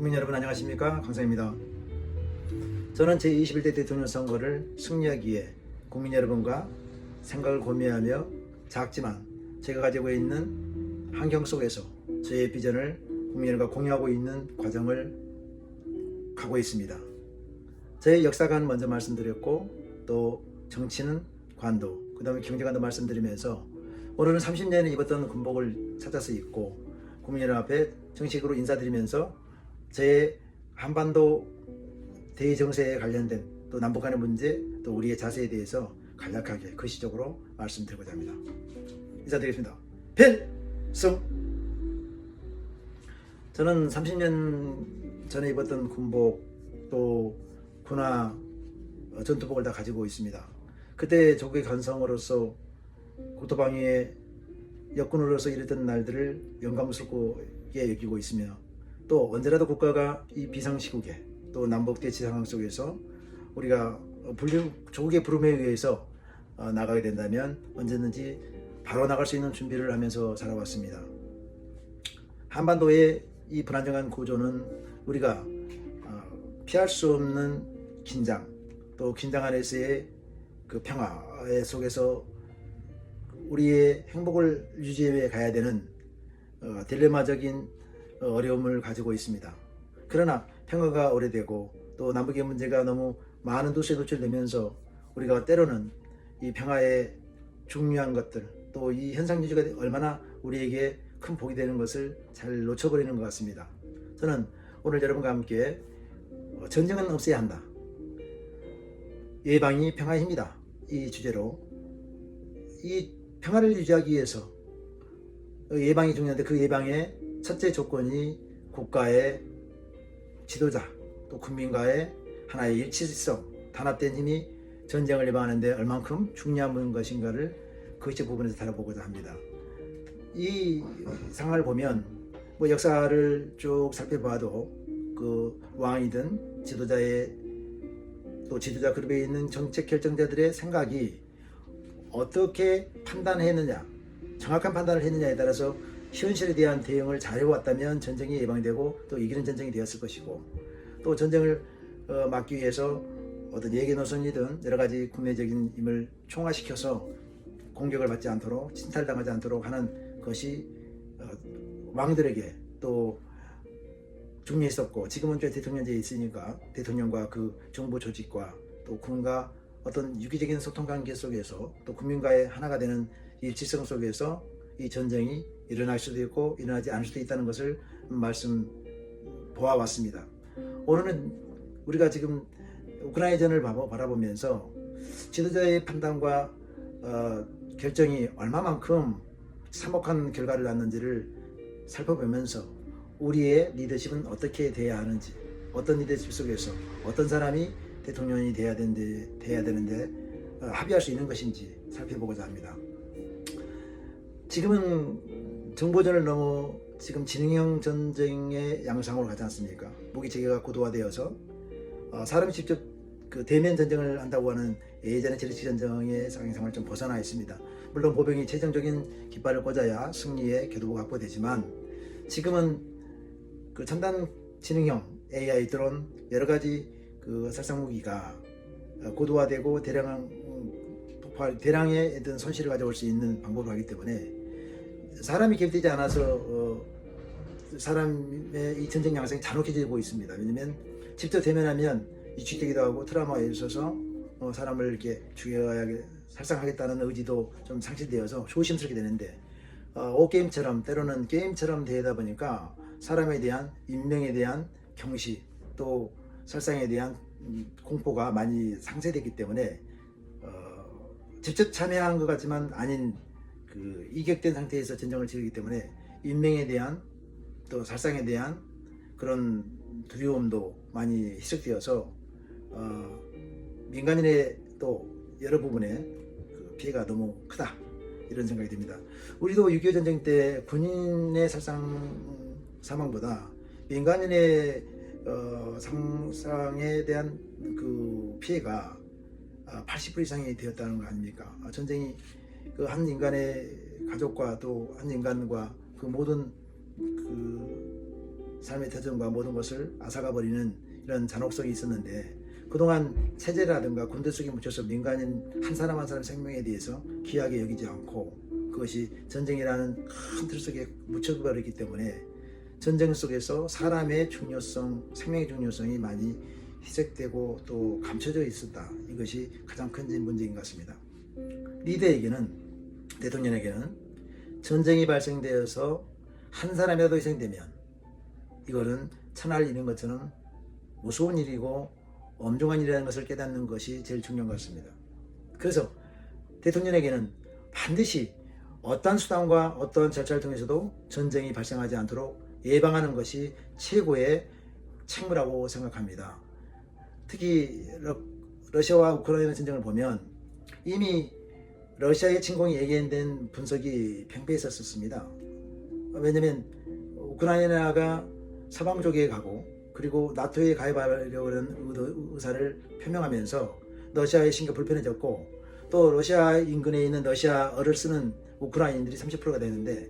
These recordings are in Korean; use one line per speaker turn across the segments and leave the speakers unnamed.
국민 여러분 안녕하십니까 강사입니다. 저는 제21대 대통령 선거를 승리하기 위해 국민 여러분과 생각을 고민하며 작지만 제가 가지고 있는 환경 속에서 저의 비전을 국민들과 공유하고 있는 과정을 가고 있습니다. 저의 역사관 먼저 말씀드렸고 또 정치는 관도 그 다음에 경제관도 말씀드리면서 오늘은 30년에 입었던 군복을 찾아서 입고 국민 여러분 앞에 정식으로 인사드리면서 제 한반도 대정세에 관련된 또 남북 간의 문제 또 우리의 자세에 대해서 간략하게 거시적으로 말씀드리고자 합니다. 인사드리겠습니다. 펜승 저는 30년 전에 입었던 군복 또 군화 어, 전투복을 다 가지고 있습니다. 그때 조국의 간성으로서 국토방위의 역군으로서 일했던 날들을 영감스럽게 여기고 있으며 또 언제라도 국가가 이 비상시국에 또 남북 대치 상황 속에서 우리가 불륜 조국의 부름에 의해서 어, 나가게 된다면 언제든지 바로 나갈 수 있는 준비를 하면서 살아왔습니다. 한반도의 이 불안정한 구조는 우리가 어, 피할 수 없는 긴장 또 긴장 안에서의 그 평화 속에서 우리의 행복을 유지해 가야 되는 어, 딜레마적인 어, 어려움을 가지고 있습니다. 그러나 평화가 오래되고 또 남북의 문제가 너무 많은 도시에 노출되면서 우리가 때로는 이 평화의 중요한 것들 또 이 현상 유지가 얼마나 우리에게 큰 복이 되는 것을 잘 놓쳐버리는 것 같습니다. 저는 오늘 여러분과 함께 어, 전쟁은 없애야 한다. 예방이 평화의 힘이다. 이 주제로 이 평화를 유지하기 위해서 예방이 중요한데 그 예방의 첫째 조건이 국가의 지도자 또 국민과의 하나의 일치성 단합된 힘이 전쟁을 예방하는데 얼만큼 중요한 것인가를 그것의 부분에서 다뤄보고자 합니다. 이 상황을 보면 뭐 역사를 쭉 살펴봐도 그 왕이든 지도자의 또 지도자 그룹에 있는 정책 결정자들의 생각이 어떻게 판단했느냐 정확한 판단을 했느냐에 따라서 현실에 대한 대응을 잘해왔다면 전쟁이 예방되고 또 이기는 전쟁이 되었을 것이고 또 전쟁을 어, 막기 위해서 어떤 예계 노선이든 여러 가지 국내적인 힘을 총화시켜서 공격을 받지 않도록 침탈당하지 않도록 하는 것이 어, 왕들에게 또 중요했었고 지금은 또 대통령제에 있으니까 대통령과 그 정부 조직과 또 군과 어떤 유기적인 소통 관계 속에서 또 국민과의 하나가 되는 일치성 속에서 이 전쟁이 일어날 수도 있고 일어나지 않을 수도 있다는 것을 말씀 보아왔습니다. 오늘은 우리가 지금 우크라이나전을 바라보면서 지도자의 판단과 어, 결정이 얼마만큼 참혹한 결과를 낳는지를 살펴보면서 우리의 리더십은 어떻게 돼야 하는지 어떤 리더십 속에서 어떤 사람이 대통령이 돼야 되는데, 돼야 되는데 어, 합의할 수 있는 것인지 살펴보고자 합니다. 지금은 정보전을 너무 지금 진행형 전쟁의 양상으로 가지 않습니까? 무기 체계가 고도화되어서 어, 사람이 직접 그 대면 전쟁을 한다고 하는 예전의 제르치 전쟁의 상황을 좀 벗어나 있습니다. 물론 보병이 최종적인 깃발을 꽂아야 승리의 교도부가 확보되지만 지금은 그 첨단 지능형 AI 드론 여러 가지 그 살상 무기가 고도화되고 대량 폭발 대량의 어떤 손실을 가져올 수 있는 방법을 하기 때문에 사람이 개입되지 않아서 어, 사람의 이 전쟁 양상이 잔혹해지고 있습니다. 왜냐하면 직접 대면하면 이축되기도 하고 트라우마에 있어서 어, 사람을 이렇게 죽여야 살상하겠다는 의지도 좀 상실되어서 조심스럽게 되는데 어, 오게임처럼 때로는 게임처럼 되다 보니까 사람에 대한 인명에 대한 경시 또 살상에 대한 공포가 많이 상쇄됐기 때문에 어, 직접 참여한 것 같지만 아닌 그 이격된 상태에서 전쟁을 치르기 때문에 인명에 대한 또 살상에 대한 그런 두려움도 많이 희석되어서 어, 민간인의 또 여러 부분에 그 피해가 너무 크다 이런 생각이 듭니다. 우리도 6.25 전쟁 때 군인의 살상 사망보다 민간인의 어, 상상에 대한 그 피해가 80% 이상이 되었다는 거 아닙니까? 아, 전쟁이 그 한 인간의 가족과 또 한 인간과 그 모든 그 삶의 터전과 모든 것을 앗아가 버리는 이런 잔혹성이 있었는데 그동안 체제라든가 군대 속에 묻혀서 민간인 한 사람 한 사람 생명에 대해서 귀하게 여기지 않고 그것이 전쟁이라는 큰 틀 속에 묻혀버렸기 때문에 전쟁 속에서 사람의 중요성, 생명의 중요성이 많이 희색되고 또 감춰져 있었다. 이것이 가장 큰 문제인 것 같습니다. 리더에게는 대통령에게는 전쟁이 발생되어서 한 사람이라도 희생되면 이거는 천하를 잃은 것처럼 무서운 일이고 엄중한 일이라는 것을 깨닫는 것이 제일 중요한 것 같습니다. 그래서 대통령에게는 반드시 어떤 수단과 어떤 절차를 통해서도 전쟁이 발생하지 않도록 예방하는 것이 최고의 책무라고 생각합니다. 특히 러, 러시아와 우크라이나 전쟁을 보면 이미 러시아의 침공이 예견된 분석이 팽배했었습니다. 왜냐하면 우크라이나가 서방 쪽에 가고 그리고 나토에 가입하려고 하는 의사를 표명하면서 러시아의 신경 불편해졌고 또 러시아 인근에 있는 러시아어를 쓰는 우크라이나인들이 30%가 되는데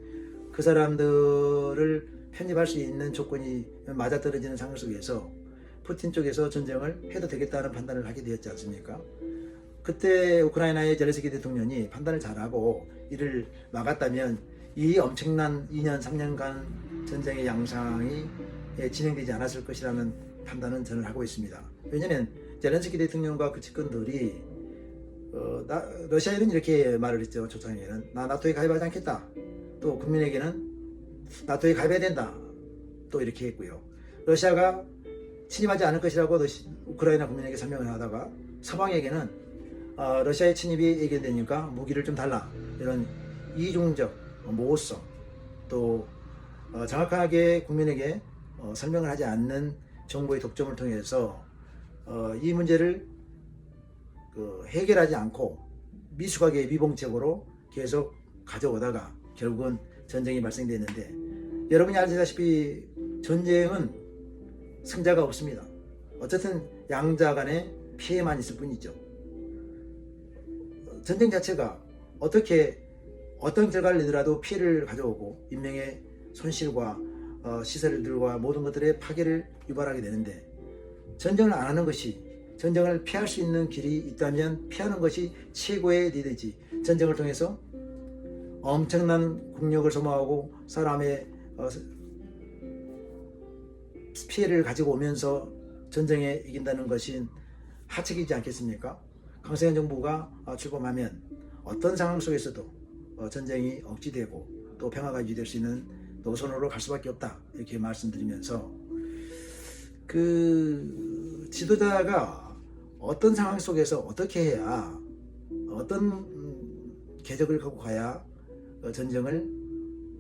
그 사람들을 편입할 수 있는 조건이 맞아떨어지는 상황 속에서 푸틴 쪽에서 전쟁을 해도 되겠다는 판단을 하게 되었지 않습니까? 그때 우크라이나의 제레스키 대통령이 판단을 잘하고 이를 막았다면 이 엄청난 2년 3년간 전쟁의 양상이 예, 진행되지 않았을 것이라는 판단은 저는 하고 있습니다. 왜냐하면 제렌스키 대통령과 그 측근들이 어, 나- 러시아에는 이렇게 말을 했죠. 초창에는 나 나토에 가입하지 않겠다. 또 국민에게는 나토에 가입해야 된다. 또 이렇게 했고요. 러시아가 침입하지 않을 것이라고 우크라이나 국민에게 설명을 하다가 서방에게는 어, 러시아의 침입이 예견되니까 무기를 좀 달라 이런 이중적 모호성 또 어, 정확하게 국민에게 어, 설명을 하지 않는 정보의 독점을 통해서 어, 이 문제를 그 해결하지 않고 미숙하게 미봉책으로 계속 가져오다가 결국은 전쟁이 발생됐는데 여러분이 아시다시피 전쟁은 승자가 없습니다. 어쨌든 양자 간에 피해만 있을 뿐이죠. 전쟁 자체가 어떻게 어떤 결과를 내더라도 피해를 가져오고 인명의 손실과 어, 시설들과 모든 것들의 파괴를 유발하게 되는데 전쟁을 안 하는 것이 전쟁을 피할 수 있는 길이 있다면 피하는 것이 최고의 리더지 전쟁을 통해서 엄청난 국력을 소모하고 사람의 어, 피해를 가지고 오면서 전쟁에 이긴다는 것이 하책이지 않겠습니까? 강세현 정부가 어, 출범하면 어떤 상황 속에서도 어, 전쟁이 억지되고 또 평화가 유지될 수 있는 노선으로 갈 수밖에 없다 이렇게 말씀드리면서 그 지도자가 어떤 상황 속에서 어떻게 해야 어떤 음, 궤적을 갖고 가야 어, 전쟁을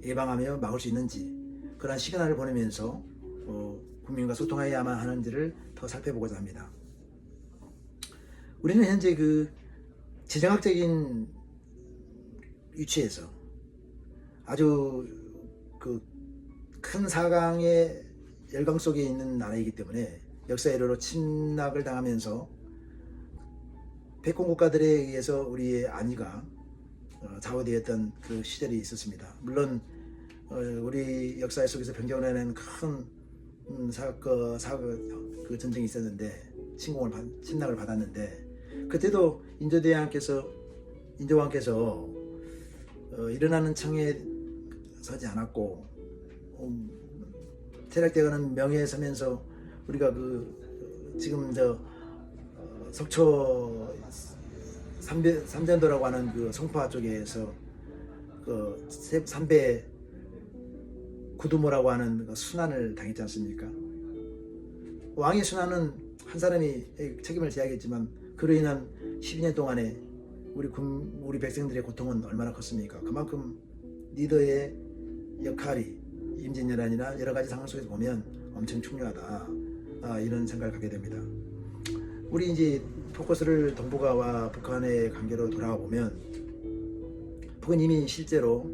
예방하며 막을 수 있는지 그런 시간을 보내면서 어, 국민과 소통해야만 하는지를 더 살펴보고자 합니다. 우리는 현재 그 지정학적인 위치에서 아주 그 큰 사강의 열강 속에 있는 나라이기 때문에 역사 이래로 침략을 당하면서 패권 국가들에 의해서 우리의 안위가 어, 좌우되었던 그 시절이 있었습니다. 물론 어, 우리 역사 속에서 변경을 해낸 큰 음, 사건 사고 그 전쟁이 있었는데 침공을 받, 침략을 받았는데 그때도 인조대왕께서 인조왕께서 어, 일어나는 청에 서지 않았고 음, 퇴락되어가는 명예에 서면서 우리가 그 지금 저 어, 속초 삼배, 삼전도라고 하는 그 송파 쪽에서 그 세- 삼배 구두모라고 하는 그 순환을 당했지 않습니까? 왕의 순환은 한 사람이 책임을 져야겠지만 그로 인한 12년 동안에 우리 군, 우리 백성들의 고통은 얼마나 컸습니까? 그만큼 리더의 역할이 임진왜란이나 여러 가지 상황 속에서 보면 엄청 중요하다 아, 이런 생각을 갖게 됩니다. 우리 이제 포커스를 동북아와 북한의 관계로 돌아가 보면 북은 이미 실제로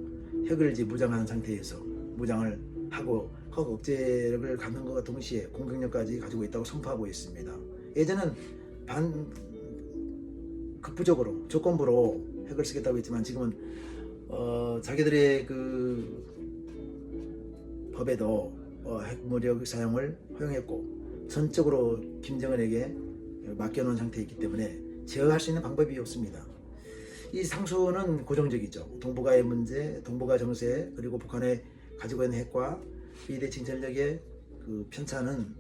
핵을 이제 무장한 상태에서 무장을 하고核억제력을 갖는 것과 동시에 공격력까지 가지고 있다고 선포하고 있습니다. 예전은 반 극부적으로 조건부로 핵을 쓰겠다고 했지만 지금은 어, 자기들의 그 법에도 어, 핵무력 사용을 허용했고 전적으로 김정은에게 맡겨놓은 상태에 있기 때문에 제어할 수 있는 방법이 없습니다. 이 상수는 고정적이죠. 동북아의 문제, 동북아 정세 그리고 북한에 가지고 있는 핵과 비대칭 전력의 그 편차는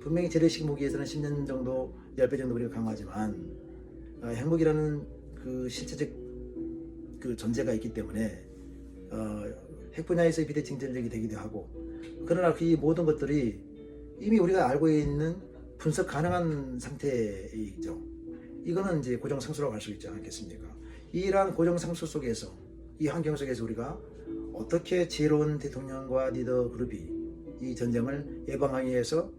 분명히 재래식 무기에서는 10년 정도, 10배 정도 우리가 강하지만 어, 핵무기라는 그 실체적 그 존재가 있기 때문에 어, 핵 분야에서의 비대칭 전력이 되기도 하고 그러나 그 모든 것들이 이미 우리가 알고 있는 분석 가능한 상태이죠. 이거는 이제 고정상수라고 할 수 있지 않겠습니까? 이러한 고정상수 속에서 이 환경 속에서 우리가 어떻게 지혜로운 대통령과 리더 그룹이 이 전쟁을 예방하기 위해서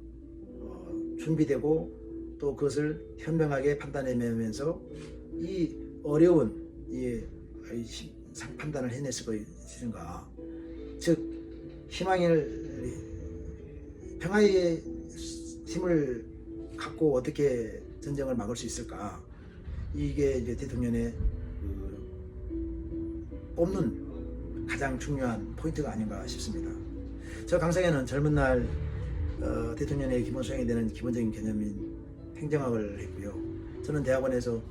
어, 준비되고 또 그것을 현명하게 판단해내면서 이 어려운 이, 판단을 수가 있는가? 즉 희망을 평화의 힘을 갖고 어떻게 전쟁을 막을 수 있을까? 이게 이제 대통령의 그 뽑는 가장 중요한 포인트가 아닌가 싶습니다. 저 강성에는 젊은 날 어, 대통령의 기본 수행이 되는 기본적인 개념인 행정학을 했고요. 저는 대학원에서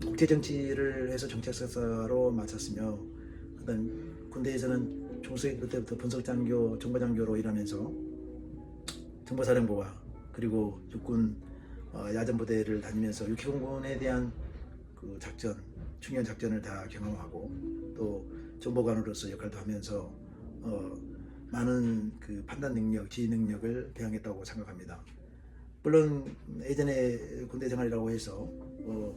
국제 정치를 해서 정책 석사로 마쳤으며 그다음 군대에서는 중수교 때부터 분석장교, 정보장교로 일하면서 정보사령부와 그리고 육군 어, 야전부대를 다니면서 육해공군에 대한 그 작전, 중요한 작전을 다 경험하고 또 정보관으로서 역할도 하면서 어, 많은 그 판단 능력, 지휘 능력을 배양했다고 생각합니다. 물론 예전에 군대 생활이라고 해서 어,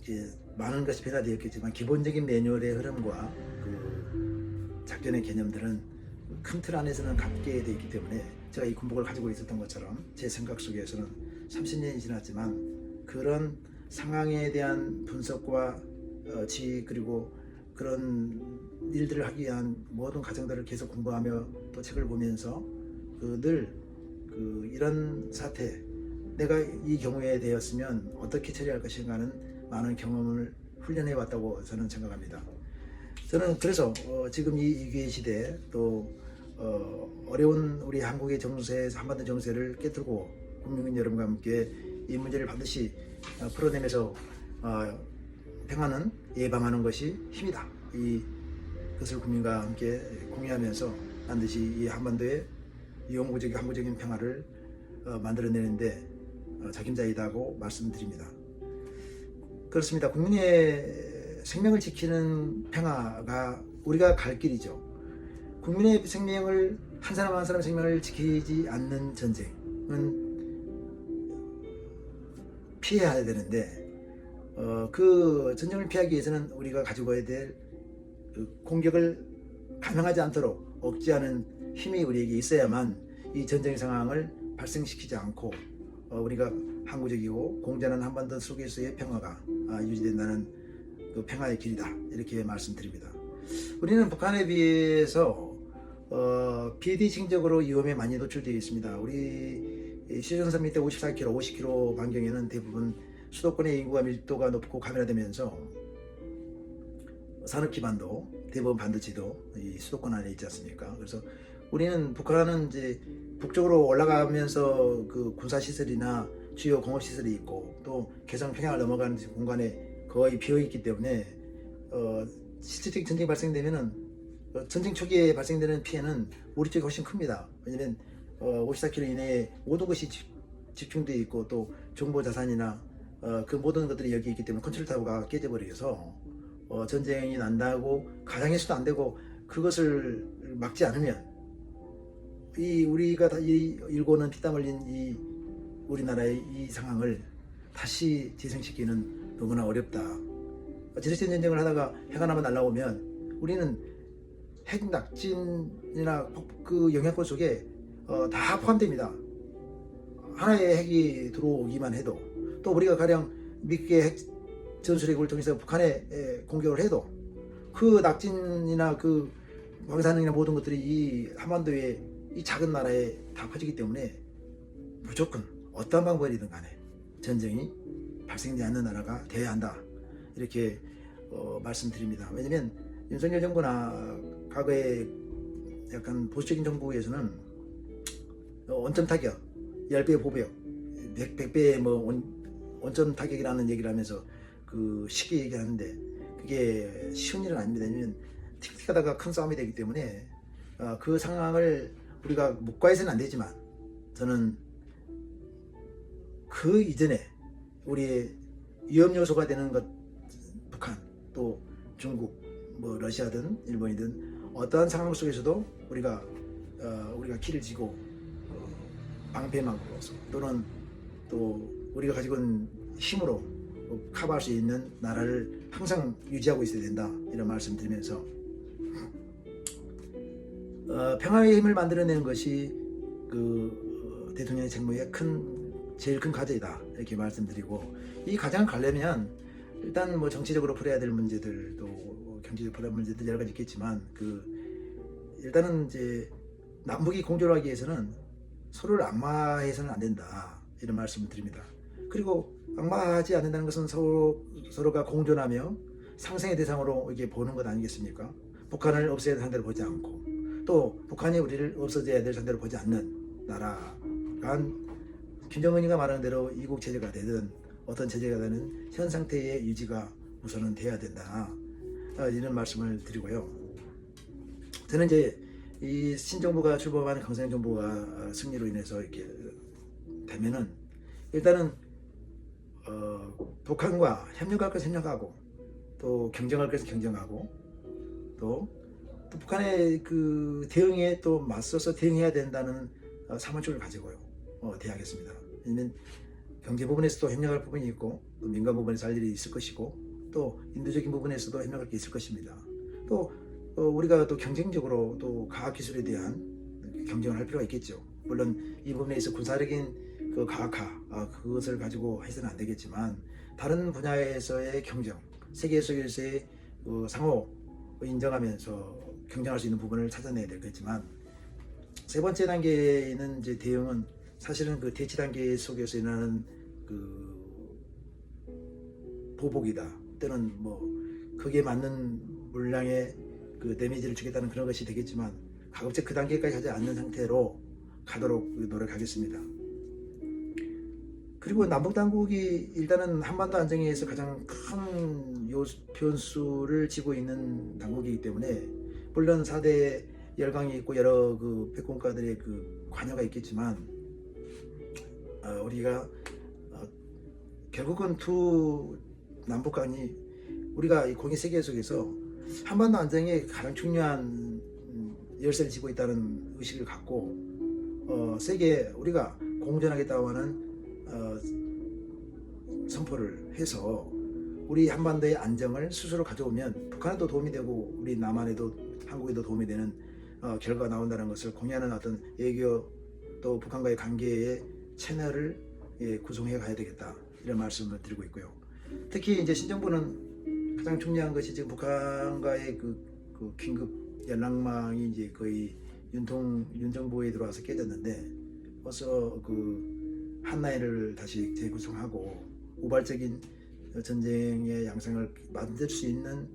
이제 많은 것이 변화되었겠지만 기본적인 매뉴얼의 흐름과 그 작전의 개념들은 큰 틀 안에서는 갖게 돼 있기 때문에 제가 이 군복을 가지고 있었던 것처럼 제 생각 속에서는 30년이 지났지만 그런 상황에 대한 분석과 어, 지휘 그리고 그런 일들을 하기 위한 모든 과정들을 계속 공부하며 또 책을 보면서 그늘 그 이런 사태 내가 이 경우에 되었으면 어떻게 처리할 것인가는 많은 경험을 훈련해 왔다고 저는 생각합니다. 저는 그래서 어, 지금 이 위기의 시대 또 어, 어려운 우리 한국의 정세, 한반도 정세를 깨뜨리고 국민 여러분과 함께 이 문제를 반드시 어, 풀어내면서 어, 평화는 예방하는 것이 힘이다. 이 것을 국민과 함께 공유하면서 반드시 이 한반도의 영구적인 항구적인 평화를 어, 만들어내는데 어, 적임자이다고 말씀드립니다. 그렇습니다. 국민의 생명을 지키는 평화가 우리가 갈 길이죠. 국민의 생명을 한 사람 한 사람 생명을 지키지 않는 전쟁은 피해야 되는데 어, 그 전쟁을 피하기 위해서는 우리가 가지고 와야 될그 공격을 감행하지 않도록 억제하는 힘이 우리에게 있어야만 이 전쟁 상황을 발생시키지 않고 어, 우리가 항구적이고 공전한 한반도 속에서의 평화가 아, 유지된다는 그 평화의 길이다 이렇게 말씀드립니다. 우리는 북한에 비해서 어, 비대칭적으로 위험에 많이 노출되어 있습니다. 우리 시전선 밑에 54km, 50km 반경에는 대부분 수도권의 인구가 밀도가 높고 가면화되면서 산업 기반도 대부분 반도체도 이 수도권 안에 있지 않습니까? 그래서 우리는 북한은 이제 북쪽으로 올라가면서 그 군사 시설이나 주요 공업 시설이 있고 또 개성 평양을 넘어가는 공간에 거의 비어 있기 때문에 어, 실질적 전쟁이 발생되면은 어, 전쟁 초기에 발생되는 피해는 우리 쪽이 훨씬 큽니다. 왜냐면 어, 54km 이내에 모든 것이 집, 집중되어 있고 또 정보 자산이나 어, 그 모든 것들이 여기 있기 때문에 컨트롤 타워가 깨져버려서 어, 전쟁이 난다고 가정에서도 안 되고 그것을 막지 않으면 이 우리가 다 이, 일고는 피땀 흘린 이 우리나라의 이 상황을 다시 재생시키는 너무나 어렵다. 제재된 전쟁을 하다가 해가 나면 날라오면 우리는 핵 낙진이나 폭- 그 영향권 속에 어, 다 포함됩니다. 하나의 핵이 들어오기만 해도 또 우리가 가령 미국의 핵 전술핵을 통해서 북한에 에, 공격을 해도 그 낙진이나 그 방사능이나 모든 것들이 이 한반도의 이 작은 나라에 다 퍼지기 때문에 무조건 어떤 방법이든 간에 전쟁이 발생되지 않는 나라가 되어야 한다 이렇게 어, 말씀드립니다. 왜냐하면 윤석열 정부나 과거에 약간 보수적인 정부에서는 어, 원점 타격, 10배 보복, 100, 100배의 뭐 원, 원점 타격이라는 얘기를 하면서 그 쉽게 얘기하는데 그게 쉬운 일은 아닙니다. 왜냐면 틱틱하다가 큰 싸움이 되기 때문에 어, 그 상황을 우리가 묵과해서는 안 되지만 저는 그 이전에 우리의 위험 요소가 되는 것 북한 또 중국 뭐 러시아든 일본이든 어떠한 상황 속에서도 우리가 어, 우리가 키를 쥐고 어, 방패막으로서 또는 또 우리가 가지고 있는 힘으로 어, 커버할 수 있는 나라를 항상 유지하고 있어야 된다 이런 말씀 드리면서 어, 평화의 힘을 만들어내는 것이 그 어, 대통령의 직무의 큰 제일 큰 과제이다 이렇게 말씀드리고 이 과정을 가려면 일단 뭐 정치적으로 풀어야 될 문제들도 뭐 경제적으로 풀어야 할 문제들 여러 가지 있겠지만 그 일단은 이제 남북이 공존하기 위해서는 서로를 악마해서는 안 된다 이런 말씀을 드립니다. 그리고 악마하지 않는다는 것은 서로 서로가 공존하며 상생의 대상으로 이게 보는 것 아니겠습니까? 북한을 없애야 될 상대로 보지 않고 또 북한이 우리를 없어져야 될 상대로 보지 않는 나라가 김정은이가 말하는 대로 이국 체제가 되든 어떤 체제가 되는 현 상태의 유지가 우선은 돼야 된다 아, 이런 말씀을 드리고요. 저는 이제 이 신정부가 출범하는 강성 정부가 승리로 인해서 이렇게 되면은 일단은 어, 북한과 협력할 것은 협력하고 또 경쟁할 것은 경쟁하고 또, 또 북한의 그 대응에 또 맞서서 대응해야 된다는 어, 사무총을 가지고요 어, 대하겠습니다. 왜냐면 경제 부분에서도 협력할 부분이 있고 또 민간 부분에서 할 일이 있을 것이고 또 인도적인 부분에서도 협력할 게 있을 것입니다. 또 어, 우리가 또 경쟁적으로 또 과학 기술에 대한 경쟁을 할 필요가 있겠죠. 물론 이 부분에 있어 군사적인 그 과학화 아, 그것을 가지고 해서는 안 되겠지만 다른 분야에서의 경쟁, 세계 속에서의 그 상호 인정하면서 경쟁할 수 있는 부분을 찾아내야 되겠지만 세 번째 단계는 이제 대응은 사실은 그 대치 단계 속에서 일어나는 그 보복이다 또는 뭐 그게 맞는 물량의 그 데미지를 주겠다는 그런 것이 되겠지만 가급적 그 단계까지 가지 않는 상태로 가도록 노력하겠습니다. 그리고 남북 당국이 일단은 한반도 안정에 의해서 가장 큰 요, 변수를 쥐고 있는 당국이기 때문에 물론 4대 열강이 있고 여러 그 백공가들의 그 관여가 있겠지만 어, 우리가 어, 결국은 두 남북간이 우리가 이 공의 세계 속에서 한반도 안정에 가장 중요한 음, 열쇠를 쥐고 있다는 의식을 갖고 어, 세계 우리가 공존하겠다고 하는 어, 선포를 해서 우리 한반도의 안정을 스스로 가져오면 북한에도 도움이 되고 우리 남한에도 한국에도 도움이 되는 어, 결과가 나온다는 것을 공유하는 어떤 외교 또 북한과의 관계의 채널을 예, 구성해 가야 되겠다 이런 말씀을 드리고 있고요. 특히 이제 신정부는 가장 중요한 것이 지금 북한과의 그, 그 긴급 연락망이 이제 거의 윤통 윤 정부에 들어와서 깨졌는데 어서 그 한나이를 다시 재구성하고 우발적인 전쟁의 양상을 만들 수 있는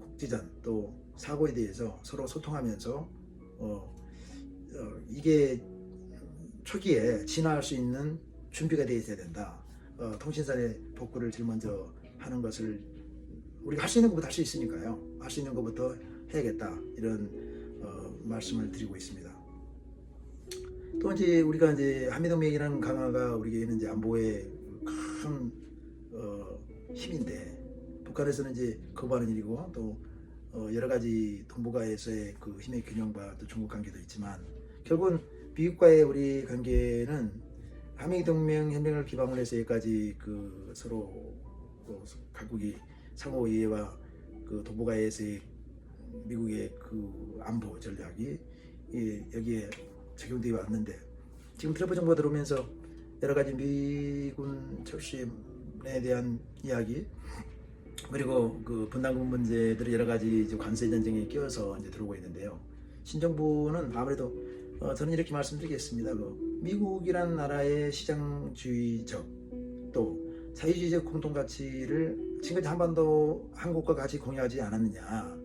국지전 또 사고에 대해서 서로 소통하면서 어, 어, 이게 초기에 진화할 수 있는 준비가 되어 있어야 된다. 어, 통신사의 복구를 제일 먼저 하는 것을 우리가 할 수 있는 것부터 할 수 있으니까요. 할 수 있는 것부터 해야겠다 이런 어, 말씀을 드리고 있습니다. 또 이제 우리가 이제 한미동맹이라는 강화가 우리에게는 이제 안보의 큰 어, 힘인데 북한에서는 이제 거부하는 일이고 또 어, 여러 가지 동북아에서의 그 힘의 균형과 또 중국 관계도 있지만 결국은 미국과의 우리 관계는 한미 동맹 협력을 기반으로 해서 여기까지 그 서로 그 각국이 상호 이해와 그 동북아에서의 미국의 그 안보 전략이 이 여기에 적용되어 왔는데 지금 트럼프 정부가 들어오면서 여러 가지 미군 철수에 대한 이야기 그리고 그 분담금 문제들이 여러 가지 관세 전쟁에 끼어서 이제 들어오고 있는데요. 신정부는 아무래도 어, 저는 이렇게 말씀드리겠습니다. 그 미국이라는 나라의 시장주의적 또 사회주의적 공통 가치를 지금까지 한반도 한국과 같이 공유하지 않았느냐.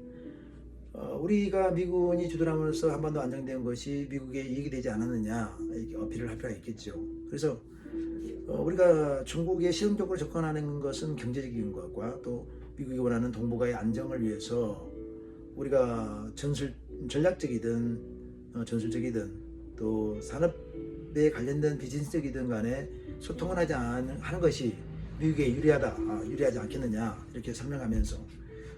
어, 우리가 미군이 주둔함으로써 한반도 안정된 것이 미국에 이익이 되지 않았느냐 이렇게 어필을 할 필요가 있겠죠. 그래서 어, 우리가 중국에 실험적으로 접근하는 것은 경제적인 것과 또 미국이 원하는 동북아의 안정을 위해서 우리가 전술 전략적이든 어, 전술적이든 또 산업에 관련된 비즈니스적이든 간에 소통을 하지 않는 하는 것이 미국에 유리하다 아, 유리하지 않겠느냐 이렇게 설명하면서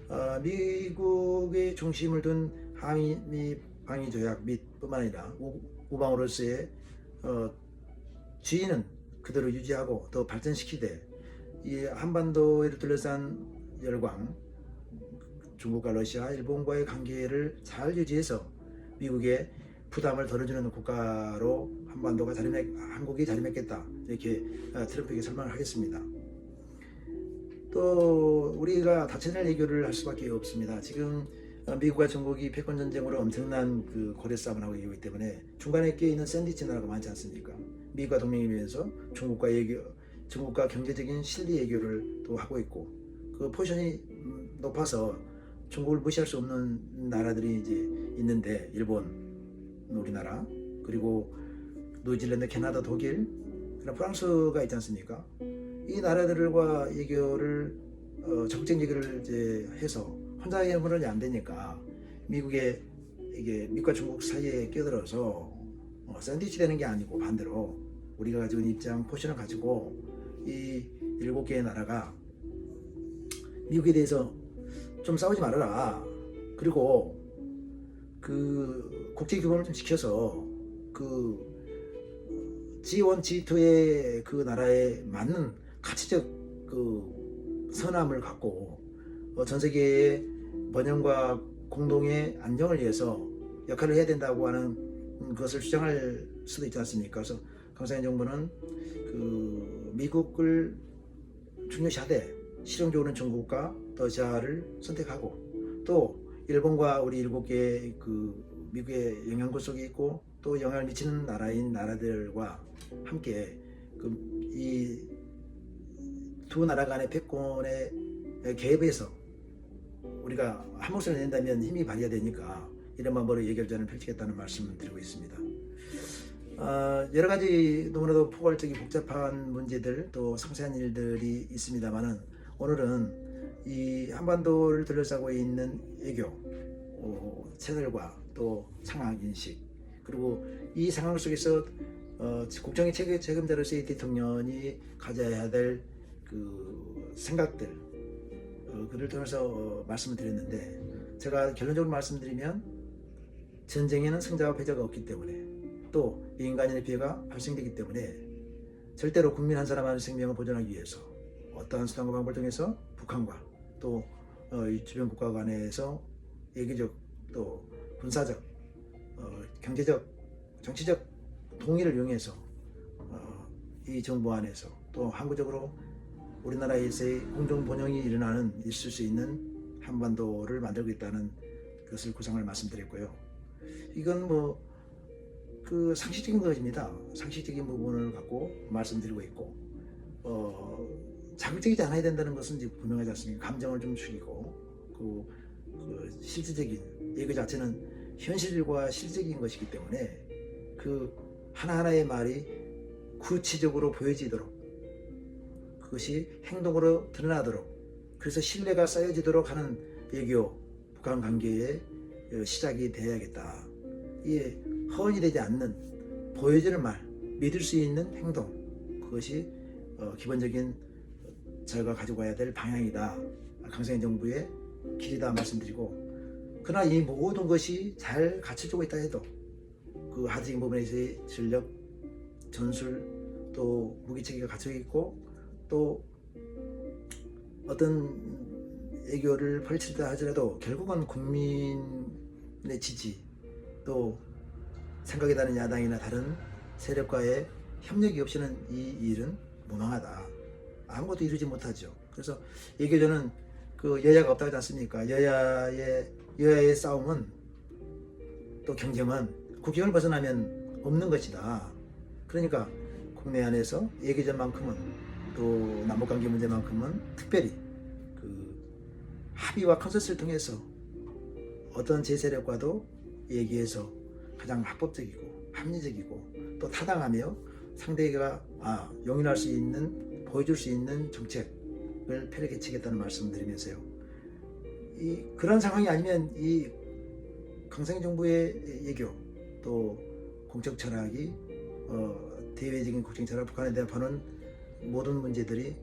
어, 미국의 중심을 둔 항미 방위 조약 및 뿐만 아니라 우, 우방으로서의 어, 주의는 그대로 유지하고 더 발전시키되 이 한반도를 둘러싼 열광 중국과 러시아, 일본과의 관계를 잘 유지해서 미국의 부담을 덜어주는 국가로 한반도가 자리매 한국이 자리매겠다 이렇게 어, 트럼프에게 설명을 하겠습니다. 또 우리가 다채널 외교를 할 수밖에 없습니다. 지금 어, 미국과 중국이 패권 전쟁으로 엄청난 그 고대 싸움을 하고 있기 때문에 중간에 끼어 있는 샌드위치 나라가 많지 않습니까? 미국과 동맹이면서 중국과 외교, 중국과 경제적인 실리 외교를 또 하고 있고 그 포지션이 음, 높아서 중국을 무시할 수 없는 나라들이 이제 있는데 일본, 우리나라 그리고 뉴질랜드, 캐나다, 독일, 그리고 프랑스가 있지 않습니까? 이 나라들과 외교를 어, 적극적 얘기를 이제 해서 혼자 해서는 안 되니까 미국의 이게 미국과 중국 사이에 끼어들어서 어, 샌드위치 되는 게 아니고 반대로 우리가 가지고 있는 입장 포션을 가지고 이 일곱 개의 나라가 미국에 대해서 좀 싸우지 말아라. 그리고 그 국제 규범을 좀 지켜서 그 G1, G2의 그 나라에 맞는 가치적 그 선함을 갖고 어, 전 세계의 번영과 공동의 안정을 위해서 역할을 해야 된다고 하는 것을 주장할 수도 있지 않습니까? 그래서 강상현 정부는 그 미국을 중요시하되 실용적으로는 중국과 러시아를 선택하고 또 일본과 우리 일곱 개의 그 미국의 영향권 속에 있고 또 영향을 미치는 나라인 나라들과 함께 그 이 두 나라 간의 패권에 개입해서 우리가 한 목소리 낸다면 힘이 발휘가 되니까 이런 방법으로 예결전을 펼치겠다는 말씀을 드리고 있습니다. 어, 여러 가지 너무나도 포괄적인 복잡한 문제들 또 상세한 일들이 있습니다만은 오늘은 이 한반도를 둘러싸고 있는 외교 어, 채널과 또 상황 인식 그리고 이 상황 속에서 어, 국정의 책임, 책임자로서의 대통령이 가져야 될 그 생각들 어, 그를 통해서 어, 말씀을 드렸는데 제가 결론적으로 말씀드리면 전쟁에는 승자와 패자가 없기 때문에 또 인간인의 피해가 발생되기 때문에 절대로 국민 한 사람 한 생명을 보존하기 위해서 어떠한 수단과 방법을 통해서 북한과 또 어, 이 주변 국가 간에서 예기적 또 군사적 어, 경제적 정치적 동의를 이용해서 어, 이 정부 안에서 또 항구적으로 우리나라에서의 공정 번영이 일어나는 있을 수 있는 한반도를 만들고 있다는 것을 구상을 말씀드렸고요. 이건 뭐 그 상식적인 것입니다. 상식적인 부분을 갖고 말씀드리고 있고 어, 자극적이지 않아야 된다는 것은 이제 분명하지 않습니까? 감정을 좀 죽이고 그, 그 실질적인 예그 자체는 현실과 실질적인 것이기 때문에 그 하나하나의 말이 구체적으로 보여지도록 그것이 행동으로 드러나도록 그래서 신뢰가 쌓여지도록 하는 외교 북한 관계의 시작이 되어야겠다. 이게 허언이 되지 않는 보여지는 말, 믿을 수 있는 행동 그것이 어, 기본적인 저희가 가지고 와야 될 방향이다. 강성현 정부의 길이다 말씀드리고 그러나 이 모든 것이 잘 갖춰지고 있다 해도 그 하드인 부분에서의 전력, 전술 또 무기 체계가 갖춰 있고 또 어떤 애교를 펼치다 하더라도 결국은 국민의 지지 또 생각이 다른 야당이나 다른 세력과의 협력이 없이는 이 일은 무능하다. 아무것도 이루지 못하죠. 그래서 예교전은 그 여야가 없다고 하지 않습니까? 여야의 여야의 싸움은 또 경쟁은 국경을 벗어나면 없는 것이다. 그러니까 국내 안에서 예교전만큼은 또 남북관계 문제만큼은 특별히 그 합의와 컨센서스를 통해서 어떤 제세력과도 얘기해서 가장 합법적이고 합리적이고 또 타당하며 상대가 아, 용인할 수 있는 보여줄 수 있는 정책을 펼개치겠다는 말씀을 드리면서요. 이 그런 상황이 아니면 이 강성 정부의 예교 또 공적 철학이 어, 대외적인 공적 철학 북한에 대한 모든 문제들이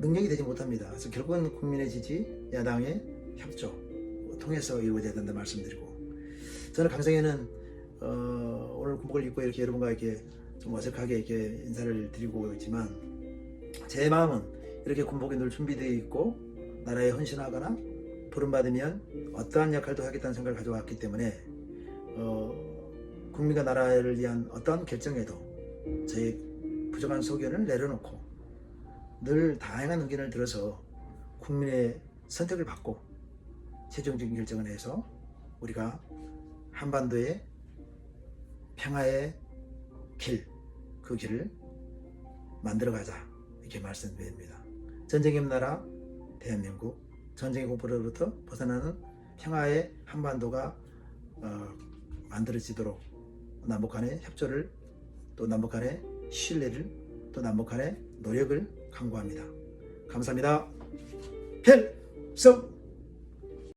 능력이 되지 못합니다. 그래서 결국은 국민의 지지, 야당의 협조 통해서 이루어져야 된다 말씀드리고 저는 강성에는 어, 오늘 군복을 입고 이렇게 여러분과 이렇게 좀 어색하게 이렇게 인사를 드리고 있지만 제 마음은 이렇게 군복이 늘 준비되어 있고 나라에 헌신하거나 부름받으면 어떠한 역할도 하겠다는 생각을 가져왔기 때문에 어, 국민과 나라를 위한 어떠한 결정에도 저의 부족한 소견을 내려놓고 늘 다양한 의견을 들어서 국민의 선택을 받고 최종적인 결정을 해서 우리가 한반도의 평화의 길, 그 길을 만들어가자 이렇게 말씀드립니다. 전쟁의 나라 대한민국, 전쟁의 공포로부터 벗어나는 평화의 한반도가 어, 만들어지도록 남북 간의 협조를 또 남북 간의 신뢰를 또 남북 간의 노력을 강구합니다. 감사합니다. 필승